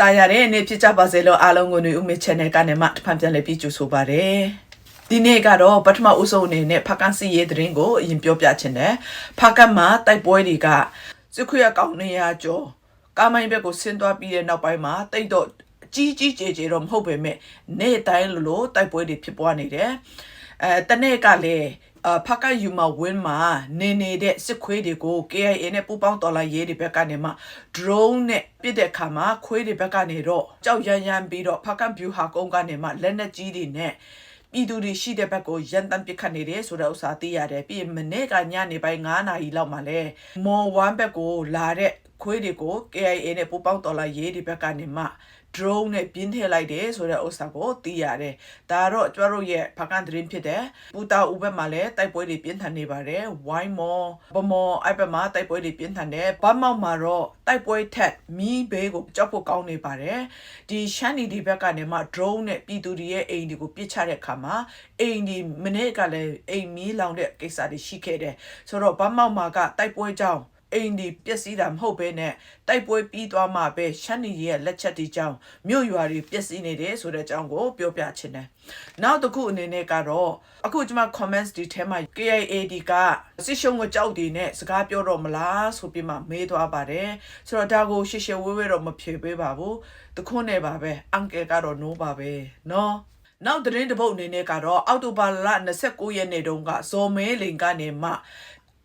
တာရတဲ့နေ့ဖြစ်ကြပါစေလို့အားလုံးကိုຫນွေဦးမေ channel ကနေမှတစ်ဖန်ပြန်လည်ပြီးကြိုဆိုပါရစေဒီနေ့ကတော့ပထမဦးဆုံးအနေနဲ့ဖကန်စီရေးသတင်းကိုအရင်ပြောပြချင်တယ်ဖကန်မှာတိုက်ပွဲတွေကစစ်ခွေအကောင်နေရကျော်ကာမိုင်းဘက်ကိုဆင်းသွားပြီးတဲ့နောက်ပိုင်းမှာတိတ်တော့ကြီးကြီးကျယ်ကျယ်တော့မဟုတ်ပေမဲ့နေ့တိုင်းလိုလိုတိုက်ပွဲတွေဖြစ်ပွားနေတယ်အဲတနေ့ကလည်း အဖကယူမဝင်းမှာနေနေတဲ့စစ်ခွေးတွေကို KIA နဲ့ပူးပေါင်းတော်လာရေးတွေဘက်ကနေမှ drone နဲ့ပစ်တဲ့အခါမှာခွေးတွေဘက်ကနေတော့ကြောက်ရမ်းရမ်းပြီးတော့ဖကဗျူဟာကုန်းကနေမှလက်နက်ကြီးတွေနဲ့ပြည်သူတွေရှိတဲ့ဘက်ကိုရန်တမ်းပစ်ခတ်နေတယ်ဆိုတဲ့ဥစ္စာသိရတယ်ပြီးရင်မနေ့ကညနေပိုင်း9နာရီလောက်မှာလဲမော်1ဘက်ကိုလာတဲ့ခွေးတွေကို KIA နဲ့ပူးပေါင်းတော်လာရေးတွေဘက်ကနေမှ drone နဲ့ပြင်းထည့်လိုက်တယ်ဆိုတဲ့ဥစ္စာကိုသိရတယ်။ဒါတော့ကျွတ်တို့ရဲ့ဖကန်သတင်းဖြစ်တယ်။ပူတာဦးဘက်မှာလည်းတိုက်ပွဲတွေပြင်းထန်နေပါတယ်။ why more ဘမောအဲ့ဘက်မှာတိုက်ပွဲတွေပြင်းထန်တယ်။ဘာမောက်မှာတော့တိုက်ပွဲထက်မီးဘေးကိုကြောက်ဖို့ကောင်းနေပါတယ်။ဒီရှမ်းနီဒီဘက်ကနေမှ drone နဲ့ပြည်သူတွေရဲ့အိမ်တွေကိုပစ်ချတဲ့အခါမှာအိမ်ဒီမနေ့ကလည်းအိမ်မီးလောင်တဲ့ကိစ္စတွေရှိခဲ့တယ်။ဆိုတော့ဘာမောက်မှာကတိုက်ပွဲကြောင့် အိမ်ဒီပျက်စီးတာမဟုတ်ဘဲနဲ့တိုက်ပွဲပြီးသွားမှပဲရှမ်းနီရဲ့လက်ချက်တီကြောင့်မြို့ရွာတွေပျက်စီးနေတယ်ဆိုတဲ့အကြောင်းကိုပြောပြချင်တယ်။နောက်တစ်ခုအနေနဲ့ကတော့အခုကျွန်မ comments ဒီထဲမှာ KIAD ကစစ်ရှုံးကိုကြောက်တည်နဲ့စကားပြောတော့မလားဆိုပြီးမှမေးသွားပါတယ်။ဆိုတော့ဒါကိုရှေ့ရှေ့ဝဲဝဲတော့မဖြေပေးပါဘူး။တခွန်းနဲ့ပါပဲ။ uncle ကတော့ no ပါပဲ။နော်။နောက်သတင်းတစ်ပုဒ်အနေနဲ့ကတော့အောက်တိုဘာလ29ရက်နေ့တုန်းကဇော်မဲလိန်ကနေမှ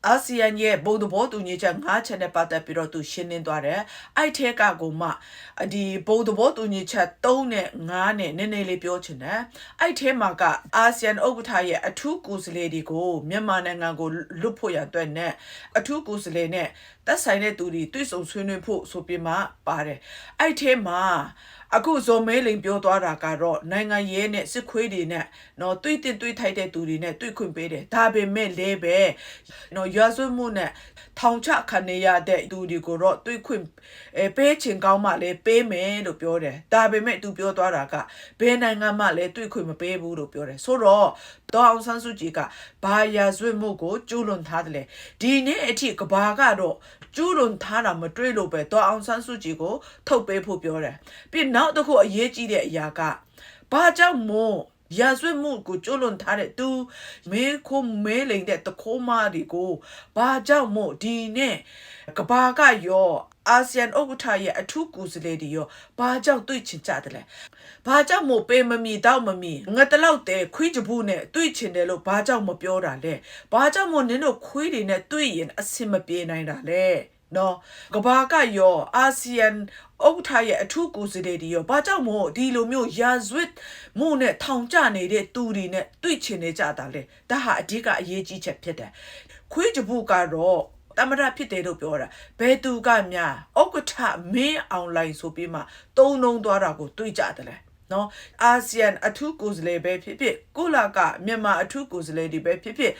အာဆီယံရဲ့ဘုံသဘောတူညီချက်၅ချက်နဲ့ပတ်သက်ပြီးတော့သူရှင်းလင်းသွားတယ်။အဲ့ထဲကကိုမှဒီဘုံသဘောတူညီချက်3နဲ့5နဲ့နည်းနည်းလေးပြောချင်တယ်။အဲ့ထဲမှာကအာဆီယံဥက္ကဋ္ဌရဲ့အထူးကိုယ်စားလှယ်တွေကိုမြန်မာနိုင်ငံကိုလွတ်ဖို့ရအတွက်နဲ့အထူးကိုယ်စားလှယ်နဲ့သက်ဆိုင်တဲ့သူတွေတွေ့ဆုံဆွေးနွေးဖို့ဆိုပြီးမှပါတယ်။အဲ့ထဲမှာ အခုဇော်မဲလိန်ပြောသွားတာကတော့နိုင်ငံရေးနဲ့စစ်ခွေးတွေနဲ့နော်တွေးတင်တွေးထိုက်တဲ့သူတွေနဲ့တွေးခွင့်ပေးတယ်ဒါပေမဲ့လည်းပဲနော်ရွာစွမှုနဲ့ထောင်ချခံနေရတဲ့သူတွေကိုတော့တွေးခွင့်အဲပေးချင်ကောင်းမှလည်းပေးမယ်လို့ပြောတယ်ဒါပေမဲ့သူပြောသွားတာကဘယ်နိုင်ငံမှလည်းတွေးခွင့်မပေးဘူးလို့ပြောတယ်ဆိုတော့ဒေါအောင်ဆန်းစုကြည်ကဘာရာဇဝတ်မှုကိုကျူးလွန်ထားတယ်လေဒီနေ့အထိကဘာကတော့ ကျူးလွန်ထားတာမတွေ့လို့ပဲဒေါအောင်ဆန်းစုကြည်ကို ထုတ်ပေးဖို့ပြောတယ်ပြီးနောက်တစ်ခုအရေးကြီးတဲ့အရာကဘာကြောင့်မို့ရာဇဝတ်မှုကိုကျူးလွန်ထားတဲ့သူမဲခိုးမဲလိန်တဲ့တခိုးမတွေကိုဘာကြောင့်မို့ဒီနဲ့ကဘာကရော အာဆီယံဥက္ကဋ္ဌရဲ့အထူးကိုယ်စားလှယ်တွေရောဘာကြောင့်တွေ့ချင်ကြတယ်လဲဘာကြောင့်မို့ပေးမမီတောက်မမီငါတလောက်တဲ့ခွေးကြဘူးနဲ့တွေ့ချင်တယ်လို့ဘာကြောင့်မပြောတာလဲဘာကြောင့်မို့နင်တို့ခွေးတွေနဲ့တွေ့ရင်အဆင်မပြေနိုင်တာလဲနော်ကဘာကရောအာဆီယံဥက္ကဋ္ဌရဲ့အထူးကိုယ်စားလှယ်တွေရောဘာကြောင့်မို့ဒီလိုမျိုးရာဇဝတ်မှုနဲ့ထောင်ကျနေတဲ့သူတွေနဲ့တွေ့ချင်နေကြတာလဲဒါဟာအဓိကအရေးကြီးချက်ဖြစ်တယ်ခွေးကြဘူးကတော့ တမရဖြစ်တယ်လို့ပြောတာဘယ်သူကများဥက္ကဋ္ဌမင်းအောင်လိုင်းဆိုပြီးမှတုံးလုံးသွားတာကိုတွေးကြတယ်လေနော်အာဆီယံအထူးကိုယ်စားလှယ်ပဲဖြစ်ဖြစ်ကုလကမြန်မာအထူးကိုယ်စားလှယ်တွေပဲဖြစ်ဖြစ်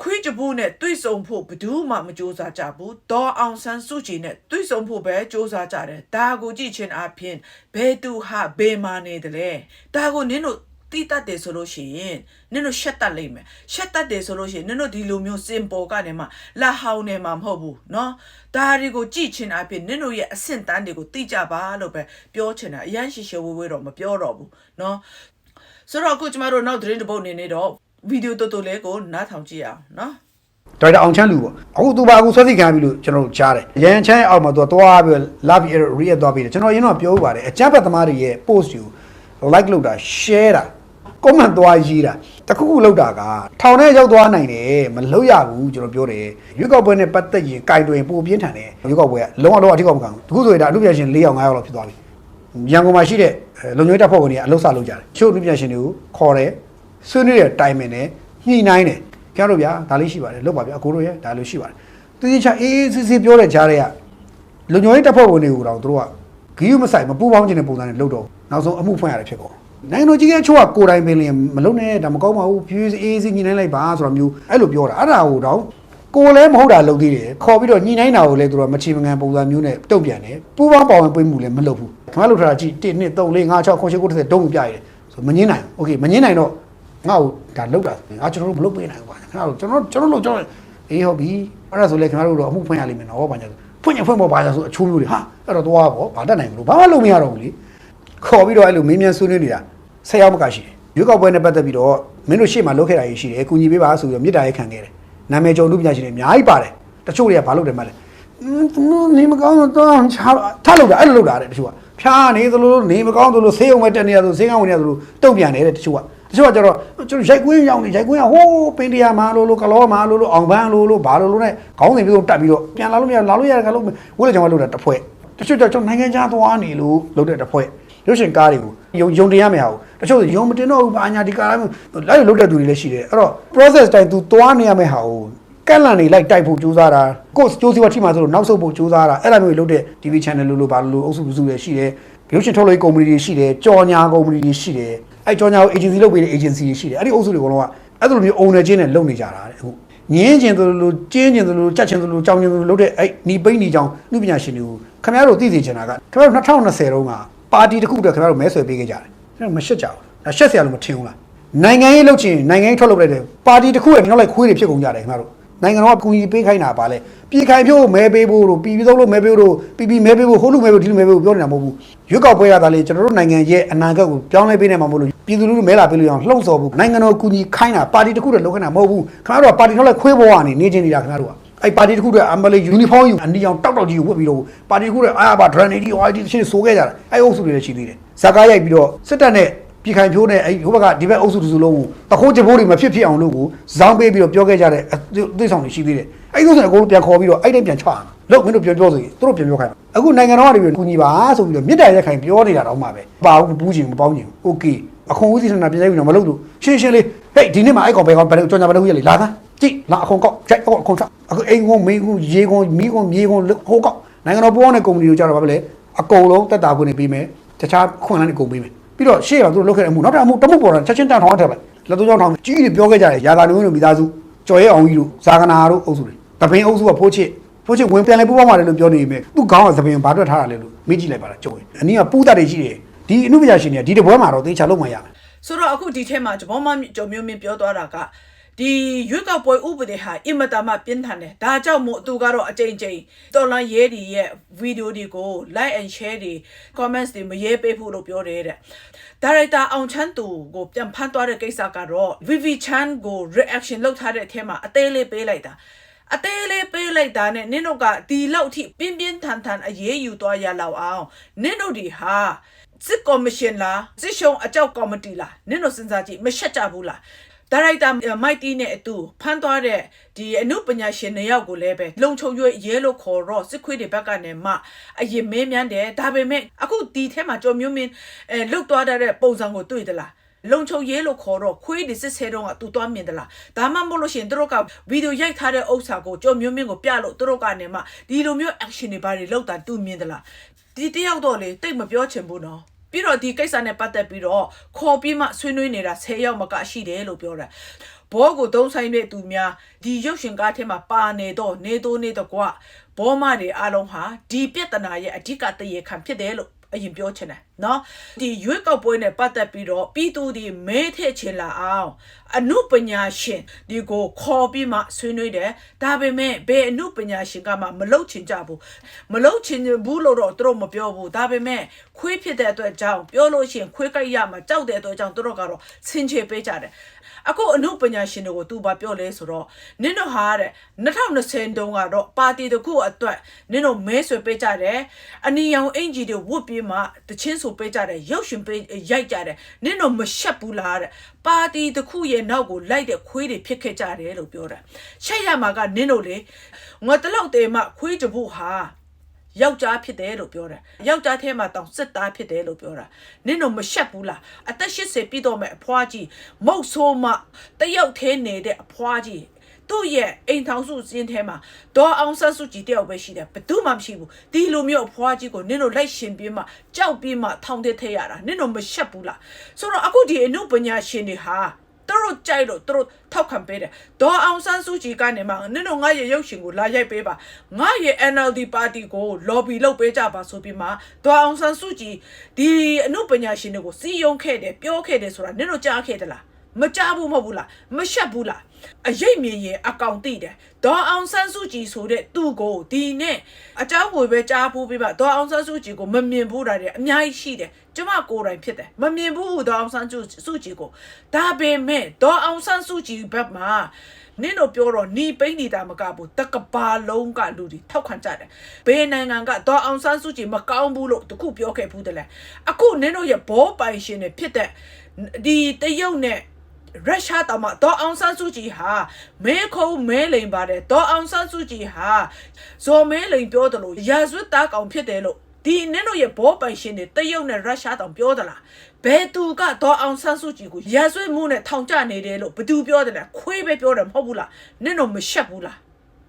ခွေးကြဘူးနဲ့တွေ့ဆုံဖို့ဘယ်သူမှမကြိုးစားကြဘူးဒေါ်အောင်ဆန်းစုကြည်နဲ့တွေ့ဆုံဖို့ပဲကြိုးစားကြတယ်ဒါကိုကြည့်ချင်းအပြင်ဘယ်သူဟာဘယ်မာနေတယ်လဲဒါကိုနင်းတို့ တိတတ်တယ်ဆိုလို့ရှိရင်နင်တို့ရှက်တတ်လိမ့်မယ်ရှက်တတ်တယ်ဆိုလို့ရှိရင်နင်တို့ဒီလိုမျိုးစင်ပေါ်ကနေမှလာဟောင်းနေမှာမဟုတ်ဘူးเนาะဒါတွေကိုကြည့်ချင်အဖြစ်နင်တို့ရဲ့အဆင့်တန်းတွေကိုသိကြပါလို့ပဲပြောချင်တာအရန်ရှိရှိဝေးဝေးတော့မပြောတော့ဘူးเนาะဆိုတော့အခုကျမတို့နောက်သတင်းတစ်ပုဒ်နေနေတော့ဗီဒီယိုတော်တော်လေးကိုနားထောင်ကြည့်အောင်เนาะ ဒေါက်တာအောင်ချမ်းလူပေါ့အခုသူပါအခုဆွဲစီခံပြီလို့ကျွန်တော်တို့ကြားတယ်ရန်ချမ်းရဲ့အောက်မှာသူကတွားပြီးလာပြီး react သွားပြီးတယ်ကျွန်တော်ရင်းတော့ပြောပါတယ်အကြမ်းဖက်သမားတွေရဲ့ post ကို like လုပ်တာ share တာ comment သွားရေးတာတခုခုလုပ်တာကထောင်ထဲရောက်သွားနိုင်တယ်မလုပ်ရဘူးကျွန်တော်ပြောတယ်ရွေးကောက်ပွဲနဲ့ပတ်သက်ရင်ကြိုင်တွင်ပိုပြင်းထန်တယ်ရွေးကောက်ပွဲကလုံးဝလုံးဝအထီးကောက်မခံဘူးတခုဆိုရင်ဒါအမှုပြန်ရှင်၄ယောက်၅ယောက်လောက်ဖြစ်သွားပြီရန်ကုန်မှာရှိတဲ့လုံခြုံရေးတပ်ဖွဲ့ဝင်တွေကအလုပ်စလုပ်ကြတယ်ချို့အမှုပြန်ရှင်တွေကိုခေါ်တယ်ဆွေးနွေးတဲ့တိုင်ပင်တယ်ညှိနှိုင်းတယ်ကြားလို့ဗျာဒါလေးရှိပါတယ်လုပ်ပါဗျာအကိုတို့ရဲ့ဒါလေးရှိပါတယ်သူကြီးချအေးအေးဆေးဆေးပြောတဲ့ကြားတွေကလုံခြုံရေးတပ်ဖွဲ့ဝင်တွေကိုတော့တို့ကဂီယူမဆိုင်မပူပေါင်းခြင်းတဲ့ပုံစံနဲ့လုပ်တော့နောက်ဆုံးအမှုဖွင့်ရတယ်ဖြစ်ကုန် နိုင်ငံတော်ကြီးကချို့ကကိုယ်တိုင်ပင်လျင်မလုပ်နဲ့ဒါမကောင်းပါဘူးဖြည်းဖြည်းအေးဆေးညှိနှိုင်းလိုက်ပါဆိုတော့မျိုးအဲ့လိုပြောတာအဲ့ဒါကိုတော့ကိုလည်းမဟုတ်တာလုပ်သေးတယ်ခေါ်ပြီးတော့ညှိနှိုင်းတာကိုလည်းတို့ကမချေမငံပုံစံမျိုးနဲ့တုံ့ပြန်တယ်ပူပေါင်းပါဝင်ပွင့်မှုလည်းမလုပ်ဘူးခင်ဗျားလုပ်ထားတာကြည့်1 2 3 4 5 6 9 10 9 10တုံးပြရတယ်ဆိုမငင်းနိုင်ဘူးโอเคမငင်းနိုင်တော့ငါ့ကိုဒါလောက်တာငါကျွန်တော်တို့မလုပ်ပေးနိုင်ဘူးပါခင်ဗျားတို့ကျွန်တော်ကျွန်တော်တို့ကျွန်တော်အေးဟုတ်ပြီအဲ့ဒါဆိုလေခင်ဗျားတို့တော့အမှုဖွင့်ရလိမ့်မယ်နော်ဘာညာ ဖွင့်ရဖွင့်ပေါ်ပါဆိုအချိုးမျိုးတွေဟာအဲ့တော့သွားပေါ့ဘာတတ်နိုင်ဘူးလို့ဘာမှလုပ်မရတော့ဘူးလေခေါ်ပြီးတော့အဲ့လိုမင်းမြန်ဆွေးနွေးနေတာ ဆက်ရောက်မကရှိတယ်ရွေးကောက်ပွဲနဲ့ပတ်သက်ပြီးတော့မင်းတို့ရှေ့မှာလုပ်ခဲ့တာကြီးရှိတယ်အကူညီပေးပါဆိုပြီးတော့မြစ်တာရေးခံခဲ့တယ်နာမည်ကျော်လူပညာရှင်တွေအများကြီးပါတယ်တချို့တွေကဘာလုပ်တယ်မှလဲနေမကောင်းတော့ချာထားလို့တာအဲ့လိုလုပ်တာတဲ့တချို့ကဖျားနေသလိုနေမကောင်းသလိုဆေးရုံပဲတက်နေရသလိုဆေးကောင်းဝင်နေရသလိုတုံ့ပြန်နေတဲ့တချို့ကတချို့ကကျတော့ကျွန်တော်ရိုက်ကွင်းရောက်နေရိုက်ကွင်းကဟိုးပင်တရာမှာလို့လို့ကလောမှာလို့လို့အောင်ပန်းလို့လို့ဘာလို့လို့နဲ့ခေါင်းစဉ်ပြီးတော့တက်ပြီးတော့ပြန်လာလို့မရလာလို့ရတယ်ကလို့ဝိလေကြောင်ကလုပ်တာတစ်ဖွဲ့တချို့ကျတော့ကျွန်တော်နိုင်ငံခြားသွားနေလို့လုပ်တဲ့တစ်ဖွဲ့ ရုပ်ရှင်ကားတွေကိုယုံယုံတင်ရမယ်ဟာတချို့ယုံမတင်တော့ဘူးဘာညာဒီကားမျိုးလိုက်လုပ်တဲ့သူတွေလည်းရှိတယ်အဲ့တော့ process တိုင်း तू သွားနေရမယ်ဟာကိုကန့်လန့်နေလိုက်တိုက်ဖို့ကြိုးစားတာကိုယ်ကြိုးစီဝါထိမှဆိုလို့နောက်ဆုတ်ဖို့ကြိုးစားတာအဲ့လိုမျိုးလုပ်တဲ့ TV channel လို့လို့ဘာလို့လို့အုပ်စုစုတွေရှိတယ်ရုပ်ရှင်ထုတ်လုပ်ရေးကုမ္ပဏီတွေရှိတယ်ကြော်ညာကုမ္ပဏီတွေရှိတယ်အဲ့ကြော်ညာကို agency လုပ်ပေးတဲ့ agency တွေရှိတယ်အဲ့ဒီအုပ်စုတွေကတော့အဲ့လိုမျိုး owner ချင်းနဲ့လုပ်နေကြတာတဲ့အခုငင်းကျင်သလိုလိုကျင်းကျင်သလိုကြက်ကျင်သလိုကြောင်ကျင်သလိုလုပ်တဲ့အဲ့နီပိန်းနီကြောင်နှုပညာရှင်တွေကိုခင်ဗျားတို့သိစေချင်တာကခင်ဗျားတို့2020တုန်းက ပါတီတစ်ခုတည်းခင်ဗျားတို့မဲဆွယ်ပေးခဲ့ကြတယ်ခင်ဗျားတို့မရှက်ကြဘူးဒါရှက်စရာလို့မထင်ဘူးလားနိုင်ငံရေးလုပ်ချင်နိုင်ငံရေးထွက်လုပ်လိုက်တယ်ပါတီတစ်ခုရဲ့နောက်လိုက်ခွေးတွေဖြစ်ကုန်ကြတယ်ခင်ဗျားတို့နိုင်ငံတော်ကကူညီပေးခိုင်းတာပါလေပြည်ခိုင်ဖြိုးမဲပေးဖို့တို့ပြည်ပြီးသုံးလို့မဲပေးဖို့တို့ပြည်ပြီးမဲပေးဖို့ဟိုလူမဲပေးဖို့ဒီလူမဲပေးဖို့ပြောနေတာမဟုတ်ဘူးရွက်ကောက်ပွဲရတာလေကျွန်တော်တို့နိုင်ငံရဲ့အနာဂတ်ကိုပြောင်းလဲပေးနေမှာမဟုတ်လို့ပြည်သူလူထုမဲလာပေးလို့ရအောင်လှုံ့ဆော်ဖို့နိုင်ငံတော်ကူညီခိုင်းတာပါတီတစ်ခုတည်းလုပ်ခိုင်းတာမဟုတ်ဘူးခင်ဗျားတို့ကပါတီနောက်လိုက်ခွေးဘဝကနေနေချင်းနေတာခင်ဗျားတို့က အဲ့ပါတီတစ်ခုတည်းအမလေးယူနီဖောင်းယူအနီအောင်တောက်တောက်ကြီးကိုဝတ်ပြီးတော့ပါတီတစ်ခုတည်းအာဘာဒရန်နီဒီဟိုအိုင်ဒီရှင်းဆိုခဲ့ကြတာအဲ့အုပ်စုတွေလည်းရှိသေးတယ်ဇာကားရိုက်ပြီးတော့စစ်တပ်နဲ့ပြည်ခိုင်ဖြိုးနဲ့အဲ့ဟိုဘက်ကဒီဘက်အုပ်စုတစ်စုလုံးကိုတခိုးကြဘိုးတွေမဖြစ်ဖြစ်အောင်လို့ကိုဇောင်းပေးပြီးတော့ပြောခဲ့ကြတဲ့အသိဆောင်တွေရှိသေးတယ်အဲ့ဒီဥစ္စာအကုန်လုံးပြန်ခေါ်ပြီးတော့အဲ့တိုင်းပြန်ချရအောင်လို့မင်းတို့ပြောပြောဆိုရင်သူတို့ပြန်ပြောခိုင်းပါအခုနိုင်ငံတော်ကနေပြီးကူညီပါဆိုပြီးတော့မြစ်တာရက်ခိုင်ပြောနေတာတော့မှပဲပါဘူးပူးချင်မပေါင်းချင်โอเคအခွန်ဦးစီးဌာနပြန်ရိုက်ပြီးတော့မလုပ်လို့ရှင်းရှင်းလေး ဟဲ့ဒီနေ့မှအဲ့ကောင်ဘယ်ကောင်ဘယ်ကြောင်ညာဘယ်လိုရလေလာသားကြည့်လာအခွန်ကောက်ကြိုက်အခွန်အခွန်ချအခုအိမ်ကုန်မင်းကုန်ရေကုန်မီးကုန်မြေကုန်ဟိုကောက်နိုင်ငံတော်ပေါ်တဲ့ကုမ္ပဏီတို့ကြတော့ဗာပဲလေအကုန်လုံးတက်တာခွင့်နေပေးမယ်တခြားခွင့်လန်းတွေကုန်ပေးမယ်ပြီးတော့ရှေ့ကသူတို့လုပ်ခဲ့တဲ့အမှုနောက်တစ်အမှုတမှုပေါ်တာချက်ချင်းတန်ထောင်းထက်လိုက်လက်သွေးကြောင်းထောင်းကြီးကြီးပြောခဲ့ကြတယ်ရာသာလူမျိုးတို့မိသားစုကျော်ရဲအောင်ကြီးတို့ဇာကနာတို့အုပ်စုတွေတပင်းအုပ်စုကဖိုးချစ်ဖိုးချစ်ဝင်ပြန်လဲပူပေါင်းပါတယ်လို့ပြောနေပေမဲ့သူ့ခေါင်းကသပင်းဘာအတွက်ထားတာလဲလို့မေးကြည့်လိုက်ပါလားကျုံရင်အနည်းကပူးတတ်တွေရှိတယ်ဒီအမှုပညာရှင်တွေကဒီတပွဲမှာတော့သေချာလုပ်မှရမယ် ဆိုတော့အခုဒီထဲမှာဂျမောမကျော်မျိုးမင်းပြောသွားတာကဒီရွက်ကောက်ပွဲဥပဒေဟာအင်မတန်မှပြင်းထန်တယ်ဒါကြောင့်မို့သူကတော့အကြိမ်ကြိမ်တော်လန်ရဲဒီရဲ့ဗီဒီယိုတွေကို like and share တွေ comments တွေမရေးပေးဘူးလို့ပြောတယ်တဲ့ဒါရိုက်တာအောင်ချမ်းသူကိုပြန်ဖမ်းသွားတဲ့ကိစ္စကတော့ Vivi Chan ကို reaction လုပ်ထားတဲ့အထဲမှာအသေးလေးပေးလိုက်တာအသေးလေးပေးလိုက်တာနဲ့နင်တို့ကဒီလောက်ထိပြင်းပြင်းထန်ထန်အရေးယူသွားရလောက်အောင်နင်တို့ဒီဟာ စစ်ကော်မရှင်လားစစ်ရှုံအကြောက်ကော်မတီလားနင်တို့စဉ်းစားကြည့်မရှက်ကြဘူးလားဒါရိုက်တာမိုက်တီနဲ့အတူဖမ်းသွားတဲ့ဒီအမှုပညာရှင်နှစ်ယောက်ကိုလည်းပဲလုံချုံရွရဲလို့ခေါ်တော့စစ်ခွေးတွေဘက်ကနေမှအရင်မင်းမြန်းတယ်ဒါပေမဲ့အခုဒီထဲမှာကြော်မျိုးမင်းအဲလုတ်သွားတဲ့ပုံစံကိုတွေ့သလားလုံချုံရဲလို့ခေါ်တော့ခွေးဒီစစ်ဆဲတော့ကသူသွားမြင်သလားဒါမှမဟုတ်လို့ရှိရင်သူတို့ကဗီဒီယိုရိုက်ထားတဲ့ဥစ္စာကိုကြော်မျိုးမင်းကိုပြလို့သူတို့ကနေမှဒီလိုမျိုး action တွေဘာတွေလောက်တာသူမြင်သလားဒီတယောက်တော့လေတိတ်မပြောချင်ဘူးနော် ပြီးတော့ဒီကိစ္စနဲ့ပတ်သက်ပြီးတော့ခေါ်ပြီးမှဆွေးနွေးနေတာ10ရောက်မကရှိတယ်လို့ပြောတာဘောကိုသုံးဆိုင်တဲ့သူများဒီရုပ်ရှင်ကားထဲမှာပါနေတော့နေတိုးနေတော့ကွာဘောမတွေအားလုံးဟာဒီပြဿနာရဲ့အဓိကတရေခံဖြစ်တယ်လို့အရင်ပြောချင်တယ်နော်ဒီရွေးကောက်ပွဲနဲ့ပတ်သက်ပြီးတော့ပြည်သူတွေမဲထည့်ချင်လာအောင်အမှုပညာရှင်ဒီကိုခေါ်ပြီးမှဆွေးနွေးတယ်ဒါပေမဲ့ဘယ်အမှုပညာရှင်ကမှမလုတ်ချင်ကြဘူးမလုတ်ချင်ဘူးလို့တော့သူတို့မပြောဘူးဒါပေမဲ့ခွေးဖြစ်တဲ့အတွက်ကြောင့်ပြောလို့ရှိရင်ခွေးကြိုက်ရမှာကြောက်တဲ့အတွက်ကြောင့်သူတို့ကတော့ဆင်ခြေပေးကြတယ်အခုအမှုပညာရှင်တွေကိုသူဘာပြောလဲဆိုတော့နင်တို့ဟာတဲ့2020တုန်းကတော့ပါတီတစ်ခုအတွက်နင်တို့မဲဆွေပေးကြတယ်အနီရောင်အင်ဂျီတွေဝုတ်ပြီးမှတချင်းဆိုပေးကြတယ်ရုပ်ရှင်ပေးရိုက်ကြတယ်နင်တို့မရှက်ဘူးလားတဲ့ပါတီတစ်ခုရဲ့နောက်ကိုလိုက်တဲ့ခွေးတွေဖြစ်ခဲ့ကြတယ်လို့ပြောတာရှက်ရမှာကနင်တို့လေငါတလောက်တည်းမှခွေးကြဖို့ဟာယောက်ျားဖြစ်တယ်လို့ပြောတာယောက်ျားထဲမှာတောင်စစ်သားဖြစ်တယ်လို့ပြောတာနင်တို့မရှက်ဘူးလားအသက်80ပြည့်တော့မဲ့အဖွားကြီးမုတ်ဆိုးမတယောက်သေးနေတဲ့အဖွားကြီး သူ့ရဲ့အိမ်ထောင်စုစင်းထဲမှာဒေါ်အောင်ဆန်းစုကြည်တယောက်ပဲရှိတယ်ဘယ်သူမှမရှိဘူးဒီလိုမျိုးအဖွားကြီးကိုနင်တို့လိုက်ရှင်ပြီးမှကြောက်ပြီးမှထောင်ထဲထည့်ရတာနင်တို့မရှက်ဘူးလားဆိုတော့အခုဒီအမှုပညာရှင်တွေဟာသူတို့ကြိုက်လို့သူတို့ထောက်ခံပေးတယ်ဒေါ်အောင်ဆန်းစုကြည်ကနေမှနင်တို့ငါရဲ့ရုပ်ရှင်ကိုလာရိုက်ပေးပါငါရဲ့ NLD ပါတီကို lobby လုပ်ပေးကြပါဆိုပြီးမှဒေါ်အောင်ဆန်းစုကြည်ဒီအမှုပညာရှင်တွေကိုစီယုံခဲ့တယ်ပြောခဲ့တယ်ဆိုတာနင်တို့ကြားခဲ့သလား မ မကြဘူးမဟုတ်ဘူးလားမရှက်ဘူးလားအရေးမြင်ရင်အကောင်သိတယ်ဒေါ်အောင်ဆန်းစုကြည်ဆိုတဲ့သူ့ကိုဒီနဲ့အเจ้าကိုပဲကြားဖို့ပြပါဒေါ်အောင်ဆန်းစုကြည်ကိုမမြင်ဘူးတာတဲ့အများကြီးရှိတယ်ကျမကိုယ်တိုင်ဖြစ်တယ်မမြင်ဘူးဒေါ်အောင်ဆန်းစုကြည်ကိုဒါပေမဲ့ဒေါ်အောင်ဆန်းစုကြည်ဘက်မှာနင့်တို့ပြောတော့နီးပိန်းနေတာမကဘူးတကဘာလုံးကလူတွေထောက်ခံကြတယ်ဘေးနိုင်ငံကဒေါ်အောင်ဆန်းစုကြည်မကောင်းဘူးလို့တခုပြောခဲ့ဘူးတလဲအခုနင့်တို့ရဲ့ဘောပိုင်ရှင်တွေဖြစ်တဲ့ဒီတရုတ်နဲ့ ရုရှားတောင်မှဒေါ်အောင်ဆန်းစုကြည်ဟာမဲခုံးမဲလိန်ပါတယ်ဒေါ်အောင်ဆန်းစုကြည်ဟာဇော်မဲလိန်ပြောတယ်လို့ရာဇဝတ်သားကောင်ဖြစ်တယ်လို့ဒီနင်းတို့ရဲ့ဘောပိုင်ရှင်တွေတရုတ်နဲ့ရုရှားတောင်ပြောသလားဘယ်သူကဒေါ်အောင်ဆန်းစုကြည်ကိုရာဇဝတ်မှုနဲ့ထောင်ကျနေတယ်လို့ဘသူပြောတယ်လဲခွေးပဲပြောတယ်မဟုတ်ဘူးလားနင်းတို့မရှက်ဘူးလား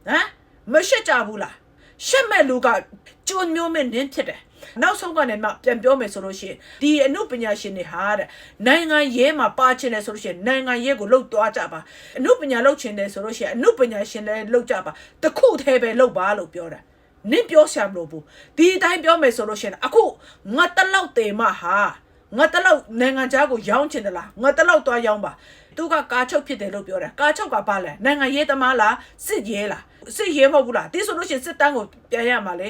ဟမ်မရှက်ကြဘူးလားရှက်မဲ့လူကကျွန်းမျိုးမဲ့နင်းဖြစ်တယ် နောက်ဆုံးကနေမှပြန်ပြောမယ်ဆိုလို့ရှိရင်ဒီအမှုပညာရှင်တွေဟာတဲ့နိုင်ငံရေးမှာပါချင်တယ်ဆိုလို့ရှိရင်နိုင်ငံရေးကိုလှုပ်သွားကြပါအမှုပညာလှုပ်ချင်တယ်ဆိုလို့ရှိရင်အမှုပညာရှင်လည်းလှုပ်ကြပါတခုတည်းပဲလှုပ်ပါလို့ပြောတာနင့်ပြောဆရာမလို့ဘူးဒီအတိုင်းပြောမယ်ဆိုလို့ရှိရင်အခုငါတလောက်တေမဟာငါတလောက်နိုင်ငံခြားကိုရောင်းချင်တယ်လားငါတလောက်သွားရောင်းပါသူကကာချုပ်ဖြစ်တယ်လို့ပြောတယ်ကာချုပ်ကဘာလဲနိုင်ငံရေးသမားလားစစ်ရေးလား စစ်ရေးမဟုတ်ဘူးလားဒီဆိုလို့ရှိရင်စစ်တမ်းကိုပြန်ရမှာလေ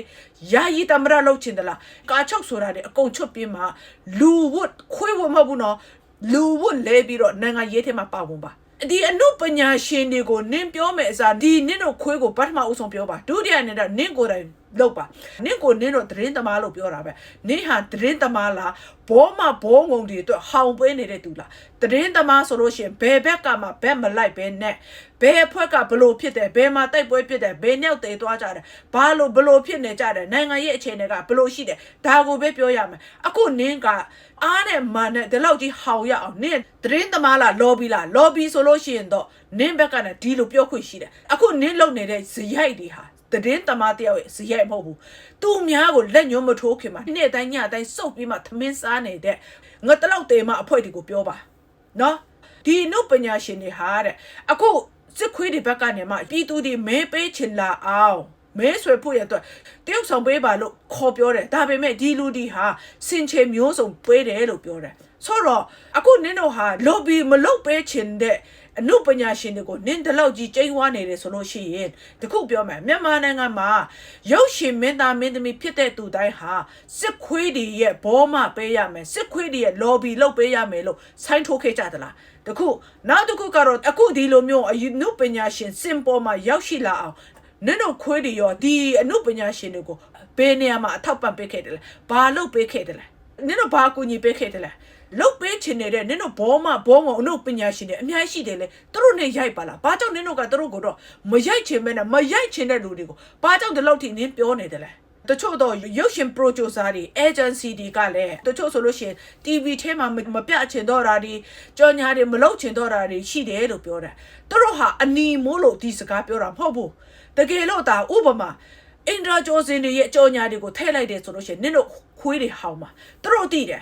ယာယီတမရလောက်ချင်တယ်လားကာချုပ်ဆိုတာလေအကုန်ချွတ်ပြင်းမှာလူဝတ်ခွေးဝတ်မဟုတ်ဘူးနော်လူဝတ်လဲပြီးတော့နိုင်ငံရေးထဲမှာပါဝင်ပါဒီအနုပညာရှင်တွေကိုနင်းပြောမယ်အစားဒီနင်းတို့ခွေးကိုပထမအုပ်ဆုံးပြောပါဒုတိယနဲ့တော့နင်းကိုယ်တိုင် လောက်ပါနင့်ကိုနင်းတို့သတင်းသမားလို့ပြောတာပဲနင်းဟာသတင်းသမားလားဘောမဘောငုံတွေအတွက်ဟောင်ပေးနေတဲ့သူလားသတင်းသမားဆိုလို့ရှိရင်ဘယ်ဘက်ကမှဘက်မလိုက်ပဲနဲ့ဘယ်အဖွက်ကဘလို့ဖြစ်တယ်ဘယ်မှာတိုက်ပွဲဖြစ်တယ်ဘယ်နောက်တည်သွားကြတယ်ဘာလို့ဘလို့ဖြစ်နေကြတယ်နိုင်ငံရေးအခြေအနေကဘလို့ရှိတယ်ဒါကိုပဲပြောရမယ်အခုနင်းကအားနဲ့မာနဲ့ဒီလောက်ကြီးဟောင်ရအောင်နင်းသတင်းသမားလား lobby လား lobby ဆိုလို့ရှိရင်တော့နင်းဘက်ကနဲ့ဒီလိုပြောခွင့်ရှိတယ်အခုနင်းလုံနေတဲ့ဇရိုက်တွေဟာ တည်င်းတမတယောက်ရဲ့ဇရိုက်မဟုတ်ဘူးသူများကိုလက်ညှိုးမထိုးခင်မှာနေ့တိုင်းညတိုင်းစုပ်ပြီးမှသမင်းစားနေတဲ့ငါတလောက်တေမအဖွဲတွေကိုပြောပါနော်ဒီနုပညာရှင်တွေဟာတဲ့အခုစစ်ခွေးတွေဘက်ကနေမှပြည်သူတွေမဲပေးချင်လာအောင်မဲဆွဲဖို့ရတော့တယောက်ဆောင်ပေးပါလို့ခေါ်ပြောတယ်ဒါပေမဲ့ဒီလူဒီဟာစင်ချေမျိုးစုံပေးတယ်လို့ပြောတယ်ဆိုတော့အခုနင်းတို့ဟာ lobby မလုပ်ပေးချင်တဲ့ အနုပညာရှင်တွေကိုနင်းတလောက်ကြီးကျိန်းဝါနေတယ်ဆိုလို့ရှိရင်တခုပြောမယ်မြန်မာနိုင်ငံမှာရုပ်ရှင်မင်းသားမင်းသမီးဖြစ်တဲ့သူတိုင်းဟာစစ်ခွေးတွေရဲ့ဘောမပေးရမယ်စစ်ခွေးတွေရဲ့ lobby လုပ်ပေးရမယ်လို့ဆိုင်းထိုးခဲ့ကြသလားတခုနောက်တခုကတော့အခုဒီလိုမျိုးအနုပညာရှင်စင်ပေါ်မှာရောက်ရှိလာအောင်နင်တို့ခွေးတွေရောဒီအနုပညာရှင်တွေကိုဘယ်နေရာမှာအထောက်ပံ့ပေးခဲ့တယ်လဲဘာလုပ်ပေးခဲ့တယ်လဲနင်တို့ဘာကူညီပေးခဲ့တယ်လဲ လုတ်ပေးချင်နေတဲ့နင်တို့ဘောမဘောမအနုပညာရှင်တွေအများကြီးရှိတယ်လေသူတို့နဲ့ရိုက်ပါလားဘာကြောင့်နင်တို့ကသူတို့ကိုတော့မရိုက်ချင်မဲနဲ့မရိုက်ချင်တဲ့လူတွေကိုဘာကြောင့်ဒီလောက်ထိနင်းပြောနေတယ်လဲတချို့တော့ရုပ်ရှင် producer တွေ agency တွေကလည်းတချို့ဆိုလို့ရှိရင် TV ထဲမှာမပြချင်တော့တာတွေကြော်ညာတွေမလုပ်ချင်တော့တာတွေရှိတယ်လို့ပြောတယ်သူတို့ဟာအနီမိုးလို့ဒီစကားပြောတာမဟုတ်ဘူးတကယ်လို့ဒါဥပမာအင်ဒရာဂျိုစင်တွေရဲ့ကြော်ညာတွေကိုထည့်လိုက်တယ်ဆိုလို့ရှိရင်နင်တို့ခွေးတွေဟောင်းမှာသူတို့သိတယ်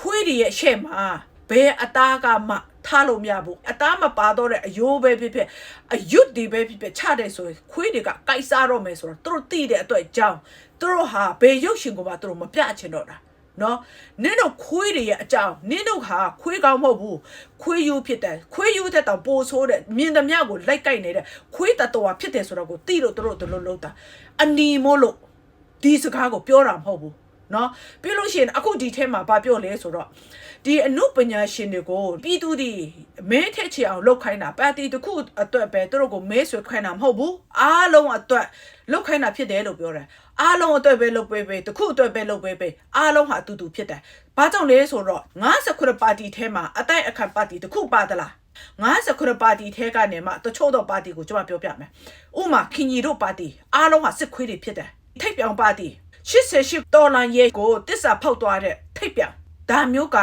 ခွေးတွေရဲ့ရှေ့မှာဘယ်အသားကမှထားလို့မရဘူးအသားမပါတော့တဲ့အယိုးပဲဖြစ်ဖြစ်အယွတ်တွေပဲဖြစ်ဖြစ်ချတယ်ဆိုရင်ခွေးတွေကကိုက်စားတော့မယ်ဆိုတော့သူတို့သိတဲ့အတွက်ကြောင့်သူတို့ဟာဘယ်ရုပ်ရှင်ကိုမှသူတို့မပြချင်တော့တာနော်နင်းတို့ခွေးတွေရဲ့အကြောင်းနင်းတို့ဟာခွေးကောင်းမဟုတ်ဘူးခွေးယူဖြစ်တယ်ခွေးယူတဲ့တောင်ပိုဆိုးတဲ့မြင်သမျှကိုလိုက်ကိုက်နေတဲ့ခွေးတတော်ဖြစ်တယ်ဆိုတော့ကိုတိလို့တို့တို့တို့လို့တာအနီမို့လို့ဒီစကားကိုပြောတာမဟုတ်ဘူး နော်ပြီးလို့ရှိရင်အခုဒီထဲမှာဗာပြောလဲဆိုတော့ဒီအနုပညာရှင်တွေကိုပြည်သူတွေမဲထက်ချအောင်လောက်ခိုင်းတာပါတီတစ်ခုအတွက်ပဲသူတို့ကိုမဲဆွဲခိုင်းတာမဟုတ်ဘူးအားလုံးအတွက်လောက်ခိုင်းတာဖြစ်တယ်လို့ပြောတယ်အားလုံးအတွက်ပဲလုပ်ပေးပေးတစ်ခုအတွက်ပဲလုပ်ပေးပေးအားလုံးဟာအတူတူဖြစ်တယ်ဘာကြောင့်လဲဆိုတော့59ပါတီထဲမှာအတိုက်အခတ်ပါတီတစ်ခုပါသလား59ပါတီထဲကနေမှတချို့တော့ပါတီကိုကျွန်မပြောပြမယ်ဥမာခင်ကြီးတို့ပါတီအားလုံးဟာစစ်ခွေးတွေဖြစ်တယ်ထိပ်ပြောင်ပါတီ 88ဒေါ်လာရဲ့ကိုတစ္ဆာဖောက်သွားတဲ့ထိပ်ပြောင်ဒါမျိုးက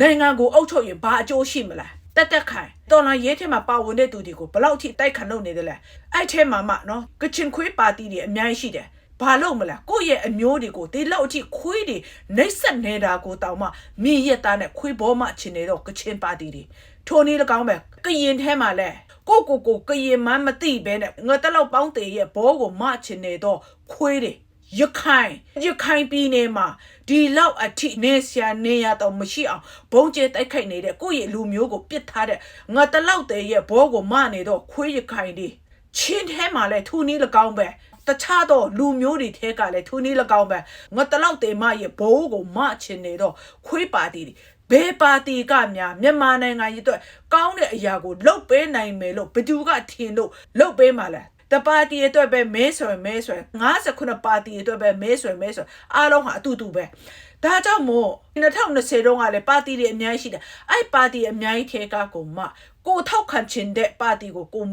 နိုင်ငံကိုအုပ်ချုပ်ရင်ဘာအကျိုးရှိမလဲတက်တက်ခိုင်တော်လာရဲထဲမှာပါဝင်တဲ့သူတွေကိုဘယ်လောက်ထိတိုက်ခံလုပ်နေတယ်လဲအဲ့ထဲမှာမှနော်ကချင်ခွေးပါတီတွေအများကြီးရှိတယ်ဘာလို့မလဲကိုယ့်ရဲ့အမျိုးတွေကိုဒီလောက်အထိခွေးတွေနှိပ်စက်နေတာကိုတောင်မှမြင့်ရက်သားနဲ့ခွေးဘောမှချင်နေတော့ကချင်ပါတီတွေထိုနည်း၎င်းပဲကရင်ထဲမှာလဲကိုကိုကိုကရင်မမသိပဲနဲ့ငါတလောက်ပေါင်းတေရဲ့ဘောကိုမချင်နေတော့ခွေးတွေ ရခိုင်ရခိုင်ပြည်နယ်မှာဒီလောက်အထိနေဆရာနေရတော့မရှိအောင်ဘုံကျဲတိုက်ခိုက်နေတဲ့ကိုယ့်ရဲ့လူမျိုးကိုပစ်ထားတဲ့ငါတလောက်တည်းရဲ့ဘောကိုမနေတော့ခွေးရခိုင်ဒီချင်းထဲမှာလဲထူနီး၎င်းပဲတခြားသောလူမျိုးတွေထဲကလည်းထူနီး၎င်းပဲငါတလောက်တည်းမရဲ့ဘိုးကိုမချင်နေတော့ခွေးပါတီတွေဘယ်ပါတီကများမြန်မာနိုင်ငံကြီးအတွက်ကောင်းတဲ့အရာကိုလုတ်ပေးနိုင်မယ်လို့ဘယ်သူကထင်လို့လုတ်ပေးမှာလဲ တပါတီအတွက်ပဲမဲဆွယ်မဲဆွယ်59ပါတီအတွက်ပဲမဲဆွယ်မဲဆွယ်အားလုံးဟာအတူတူပဲဒါကြောင့်မို့2020တုန်းကလည်းပါတီတွေအများကြီးရှိတယ်အဲ့ပါတီအများကြီးထဲကကိုမှကိုထောက်ခံချင်တဲ့ပါတီကိုကို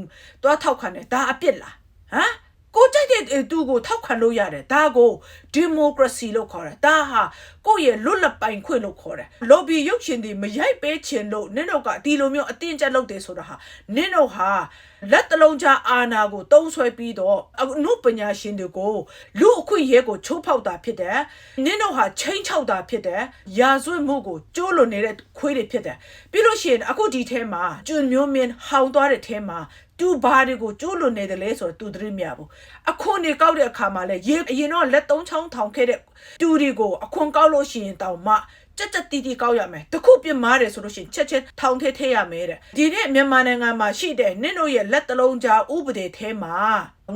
တွားထောက်ခံတယ်ဒါအပြစ်လားဟမ် ကိုကြိုက်တဲ့သူကိုထောက်ခံလို့ရတယ်ဒါကိုဒီမိုကရေစီလို့ခေါ်တယ်ဒါဟာကိုယ့်ရဲ့လွတ်လပ်ပိုင်ခွင့်လို့ခေါ်တယ်လော်ဘီရုပ်ရှင်တွေမရိုက်ပေးချင်လို့နင့်တို့ကဒီလိုမျိုးအတင်းကျပ်လုပ်တယ်ဆိုတာဟာနင့်တို့ဟာလက်တလုံးချအာနာကိုတုံးဆွဲပြီးတော့အနုပညာရှင်တွေကိုလူအခွင့်အရေးကိုချိုးဖောက်တာဖြစ်တယ်နင့်တို့ဟာချင်းချောက်တာဖြစ်တယ်ရာဇဝတ်မှုကိုကျိုးလွန်နေတဲ့ခွေးတွေဖြစ်တယ်ပြီးလို့ရှိရင်အခုဒီထဲမှာကျွမျိုးမင်းဟောင်းသွားတဲ့ထဲမှာ သူဘာတွေကိုကျိုးလွန်နေတယ်လဲဆိုတော့သူသတိမရဘူးအခွန်တွေကောက်တဲ့အခါမှာလဲရေအရင်တော့လက်သုံးချောင်းထောင်ခဲ့တဲ့တူတွေကိုအခွန်ကောက်လို့ရှိရင်တောင်မှကြက်ကြက်တီးတီးကောက်ရမယ်တခုပြမားတယ်ဆိုလို့ရှိရင်ချက်ချက်ထောင်ထဲထည့်ရမယ်တဲ့ဒီနေ့မြန်မာနိုင်ငံမှာရှိတဲ့နင့်တို့ရဲ့လက်တလုံးကြားဥပဒေထဲမှာ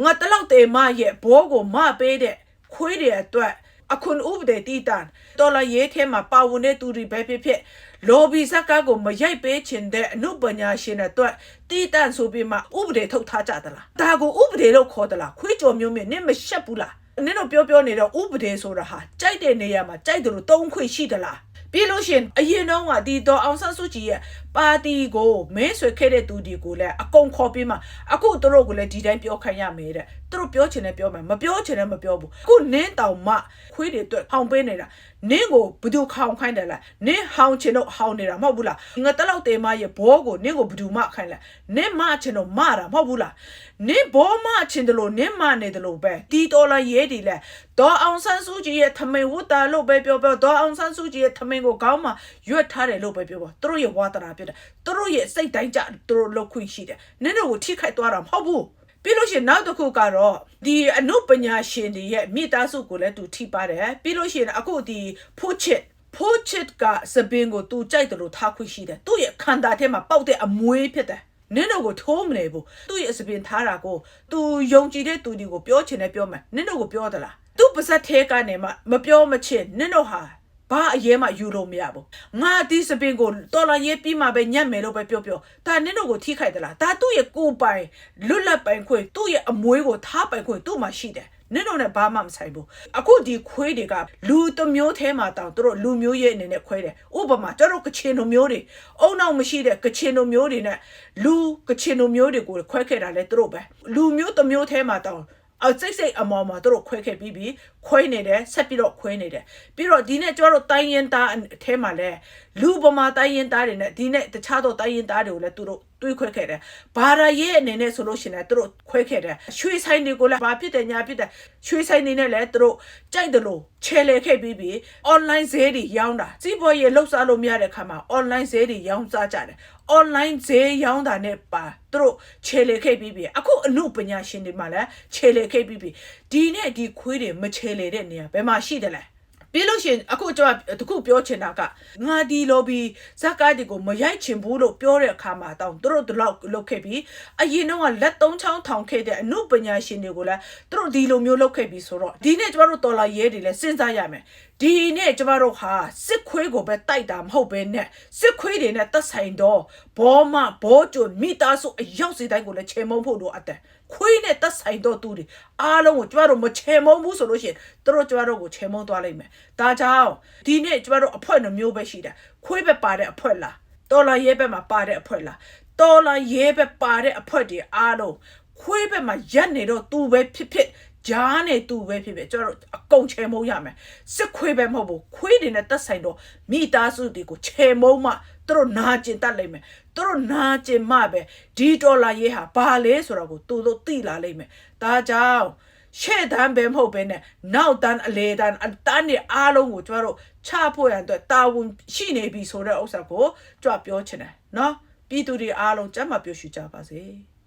ငါတလောက်တေမရဲ့ဘောကိုမပေးတဲ့ခွေးတွေအတွက် အခုဥပဒေတည်တန်တော်လာရေးထဲမှာပါဝင်တဲ့သူတွေပဲဖြစ်ဖြစ်လော်ဘီဇက်ကားကိုမရိုက်ပေးခြင်းတဲ့အနုပညာရှင်တွေအတွက်တည်တန်ဆိုပြီးမှဥပဒေထုတ်ထားကြသလားဒါကိုဥပဒေလို့ခေါ်သလားခွေးကြော်မျိုးမျိုးနင့်မရှက်ဘူးလားနင်တို့ပြောပြောနေတော့ဥပဒေဆိုတာဟာကြိုက်တဲ့နေရာမှာကြိုက်တယ်လို့သုံးခွင့်ရှိသလား ပြီးလို့ရှရင်အရင်တော့ကဒီတော့အောင်ဆန်းစုကြည်ရဲ့ပါတီကိုမဲဆွေခဲ့တဲ့သူတွေကိုလည်းအကုန်ခေါ်ပြီးမှအခုသူတို့ကလည်းဒီတိုင်းပြောခိုင်းရမယ်တဲ့သူတို့ပြောချင်တယ်ပြောမယ်မပြောချင်တယ်မပြောဘူးအခုနင်းတောင်မှခွေးတွေအတွက်ဟောင်ပေးနေတာနင်းကိုဘယ်သူခေါင်ခိုင်းတယ်လားနင်းဟောင်ချင်တော့ဟောင်နေတာမဟုတ်ဘူးလားငါတလောက်တေမရဲ့ဘောကိုနင်းကိုဘယ်သူမှခိုင်းလဲနင်းမချင်တော့မတာမဟုတ်ဘူးလားနင်းဘောမချင်တယ်လို့နင်းမနေတယ်လို့ပဲတီတော်လာရဲဒီလဲဒေါ်အောင်ဆန်းစုကြည်ရဲ့ထမိန်ဝတ်တာလို့ပဲပြောပြောဒေါ်အောင်ဆန်းစုကြည်ရဲ့ထမိန်ကိုခေါင်းမှာရွက်ထားတယ်လို့ပဲပြောပြောသူတို့ရဲ့ဝါသနာပြတယ်သူတို့ရဲ့စိတ်တိုင်းကြသူတို့လောက်ခွင့်ရှိတယ်နင်းတို့ကိုထိခိုက်သွားတာမဟုတ်ဘူး ပြီးလို့ရှိရင်နောက်တစ်ခုကတော့ဒီအနုပညာရှင်တွေရဲ့မိသားစုကိုလည်းသူထိပါတယ်ပြီးလို့ရှိရင်အခုဒီဖို့ချစ်ဖို့ချစ်ကစပင်းကိုသူကြိုက်တယ်လို့ထားခွင့်ရှိတယ်သူ့ရဲ့ခန္ဓာထဲမှာပေါက်တဲ့အမွေးဖြစ်တယ်နင်းတို့ကိုထိုးမနေဘူးသူ့ရဲ့စပင်ထားတာကိုသူယုံကြည်တဲ့သူတွေကိုပြောချင်တယ်ပြောမယ်နင်းတို့ကိုပြောသလားသူ့ပါဇက်ထဲကနေမှမပြောမချင်နင်းတို့ဟာ ဘာအရေးမှယူလို့မရဘူးငါဒီစပင်ကိုတော်လာရေးပြီးမှပဲညံ့မယ်လို့ပဲပြောပြောဒါနင်းတို့ကိုထိခိုက်သလားဒါသူ့ရဲ့ကိုယ်ပိုင်လွတ်လပ်ပိုင်ခွင့်သူ့ရဲ့အမွေးကိုထားပိုင်ခွင့်သူ့မှာရှိတယ်နင်တို့နဲ့ဘာမှမဆိုင်ဘူးအခုဒီခွေးတွေကလူတစ်မျိုးထဲမှာတောင်တို့လူမျိုးရဲ့အနေနဲ့ခွဲတယ်ဥပမာကျတို့ကချင်လူမျိုးတွေအုံနောက်မရှိတဲ့ကချင်လူမျိုးတွေနဲ့လူကချင်လူမျိုးတွေကိုခွဲခဲ့တာလဲတို့ပဲလူမျိုးတစ်မျိုးထဲမှာတောင် အစိတ်စိတ်အမော်မှာတို့ခွဲခဲ့ပြီးပြီးခွဲနေတယ်ဆက်ပြီးတော့ခွဲနေတယ်ပြီးတော့ဒီနေ့ကျတို့တိုင်းရင်သားအထဲမှာလဲလူပမာတိုင်းရင်သားတွေနဲ့ဒီနေ့တခြားသောတိုင်းရင်သားတွေကိုလည်းသူတို့တွေးခွဲခဲ့တယ်ဘာသာရေးအနေနဲ့ဆိုလို့ရှိရင်လည်းသူတို့ခွဲခဲ့တယ်ရွှေဆိုင်တွေကိုလည်းဘာဖြစ်တယ်ညာဖြစ်တယ်ရွှေဆိုင်တွေနဲ့လည်းသူတို့ကြိုက်တယ်လို့ချဲလေခဲ့ပြီးပြီး online ဈေးတွေရောင်းတာစီးပွားရေးလှုပ်ရှားလို့မရတဲ့ခါမှာ online ဈေးတွေရောင်းစားကြတယ် online ဈေးရောင်းတာနဲ့ပါသူတို့ခြေလေခဲ့ပြီးပြီအခုအမှုပညာရှင်တွေမှလည်းခြေလေခဲ့ပြီးပြီဒီနဲ့ဒီခွေးတွေမခြေလေတဲ့နေရာဘယ်မှာရှိတယ်လဲ ပြီးလို့ရှိရင်အခုကျွန်တော်တခုပြောချင်တာကငါဒီလော်ဘီဇက်ကားတွေကိုမရိုက်ချင်ဘူးလို့ပြောတဲ့အခါမှာတောင်းသူတို့ဒီလောက်လုပ်ခဲ့ပြီးအရင်တော့ကလက်သုံးချောင်းထောင်ခဲ့တဲ့အမှုပညာရှင်တွေကိုလည်းသူတို့ဒီလိုမျိုးလုပ်ခဲ့ပြီးဆိုတော့ဒီနေ့ကျွန်တော်တို့တော်လာရဲတွေလည်းစဉ်းစားရမယ်ဒီနေ့ကျမတို့ဟာစစ်ခွေးကိုပဲတိုက်တာမဟုတ်ပဲနဲ့စစ်ခွေးတွေနဲ့တက်ဆိုင်တော့ဘောမဘောကျွမိသားစုအရောက်စီတိုင်းကိုလည်းချေမုံဖို့လိုအပ်တယ် ခွေးနဲ့တက်ဆိုင်တော့သူတွေအားလုံးကိုကျမတို့မချေမုံဘူးဆိုလို့ရှိရင်သူတို့ကျမတို့ကိုချေမုံသွားလိမ့်မယ်ဒါကြောင့်ဒီနေ့ကျမတို့အဖွဲ့နှမျိုးပဲရှိတယ်ခွေးပဲပါတဲ့အဖွဲ့လားတော်လာရဲဘက်မှာပါတဲ့အဖွဲ့လားတော်လာရဲဘက်ပါတဲ့အဖွဲ့တွေအားလုံးခွေးဘက်မှာရက်နေတော့သူပဲဖြစ်ဖြစ်ဂျားနဲ့သူပဲဖြစ်ဖြစ်ကျွန်တော်တို့အကုန်ချေမုံရမယ်စစ်ခွေးပဲမဟုတ်ဘူးခွေးတွေနဲ့တက်ဆိုင်တော့မိသားစုတွေကိုချေမုံမှ သူတို့နာကျင်တတ်လိမ့်မယ်သူတို့နာကျင်မှပဲဒီဒေါ်လာရေးဟာဘာလဲဆိုတော့ကိုသူတို့သိလာလိမ့်မယ်ဒါကြောင့်ရှေ့တန်းပဲမဟုတ်ပဲနဲ့နောက်တန်းအလေတန်းအတန်းတွေအားလုံးကိုကျွန်တော်တို့ချဖို့ရန်အတွက်တာဝန်ရှိနေပြီဆိုတဲ့ဥစ္စာကိုကြွပြောချင်တယ်နော်ပြည်သူတွေအားလုံးကြမ်းမပြောရှုကြပါစေ